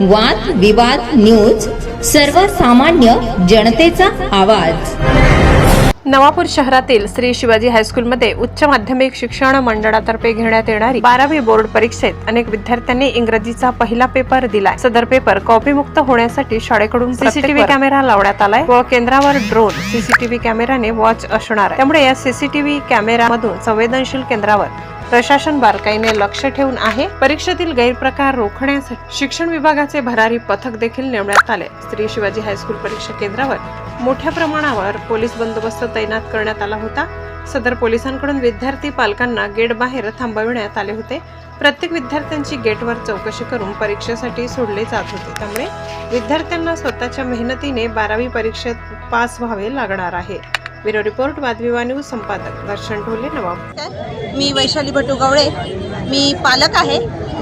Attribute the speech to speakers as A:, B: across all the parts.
A: वाद विवाद न्यूज सर्वसामान्य जनतेचा आवाज.
B: नवापूर शहरातील श्री शिवाजी हायस्कूलमध्ये उच्च माध्यमिक शिक्षण मंडळातर्फे घेण्यात येणारी बारावी बोर्ड परीक्षेत अनेक विद्यार्थ्यांनी इंग्रजीचा पहिला पेपर दिलाय. सदर पेपर कॉपीमुक्त होण्यासाठी शाळेकडून सीसीटीव्ही कॅमेरा लावण्यात आलाय. व केंद्रावर ड्रोन सीसीटीव्ही कॅमेराने वॉच असणार आहे. त्यामुळे या सीसीटीव्ही कॅमेरामधून संवेदनशील केंद्रावर प्रशासन बारकाईने लक्ष ठेवून आहे. परीक्षेतील गैरप्रकार रोखण्यासाठी शिक्षण विभागाचे भरारी पथक देखील नेमण्यात आले. स्त्री शिवाजी हायस्कूल परीक्षा केंद्रावर मोठ्या प्रमाणावर पोलीस बंदोबस्त तैनात करण्यात आला होता. सदर पोलिसांकडून विद्यार्थी पालकांना गेट बाहेर थांबविण्यात आले होते. प्रत्येक विद्यार्थ्यांची गेटवर चौकशी करून परीक्षेसाठी सोडले जात होते. त्यामुळे विद्यार्थ्यांना स्वतःच्या मेहनतीने बारावी परीक्षेत पास व्हावे लागणार आहे. ब्युरो रिपोर्ट वादविवा न्यूज संपादक दर्शन ढोले नवाब.
C: मी वैशाली भटू गवळे मी पालक आहे.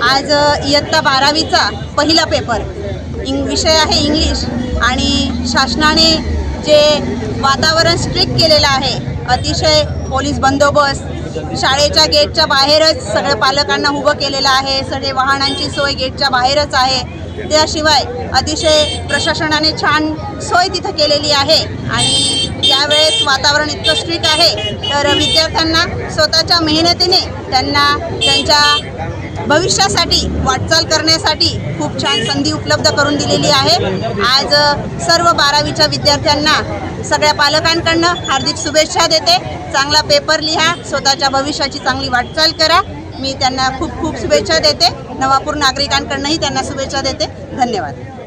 C: आज इयत्ता बारावीचा पहिला पेपर. इंग विषय आहे इंग्लिश. आणि शासनाने जे वातावरण स्ट्रिक्ट केलेलं आहे अतिशय पोलीस बंदोबस्त शाळेच्या गेटच्या बाहेरच सगळ्या पालकांना उभं केलेलं आहे सगळे वाहनांची सोय गेटच्या बाहेरच आहे. त्याशिवाय अतिशय प्रशासनाने छान सोय तिथं केलेली आहे. आणि यावेळेस वातावरण इतकं स्ट्रिक्ट आहे तर विद्यार्थ्यांना स्वतःच्या मेहनतीने त्यांना त्यांच्या भविष्यासाठी वाटचाल करण्यासाठी खूप छान संधी उपलब्ध करून दिलेली आहे. आज सर्व बारावीच्या विद्यार्थ्यांना सगळ्या पालकांकडनं हार्दिक शुभेच्छा देते. चांगला पेपर लिहा स्वतःच्या भविष्याची चांगली वाटचाल करा. मी त्यांना खूप खूप शुभेच्छा देते. नवापूर नागरिकांकडूनही त्यांना शुभेच्छा देते. धन्यवाद.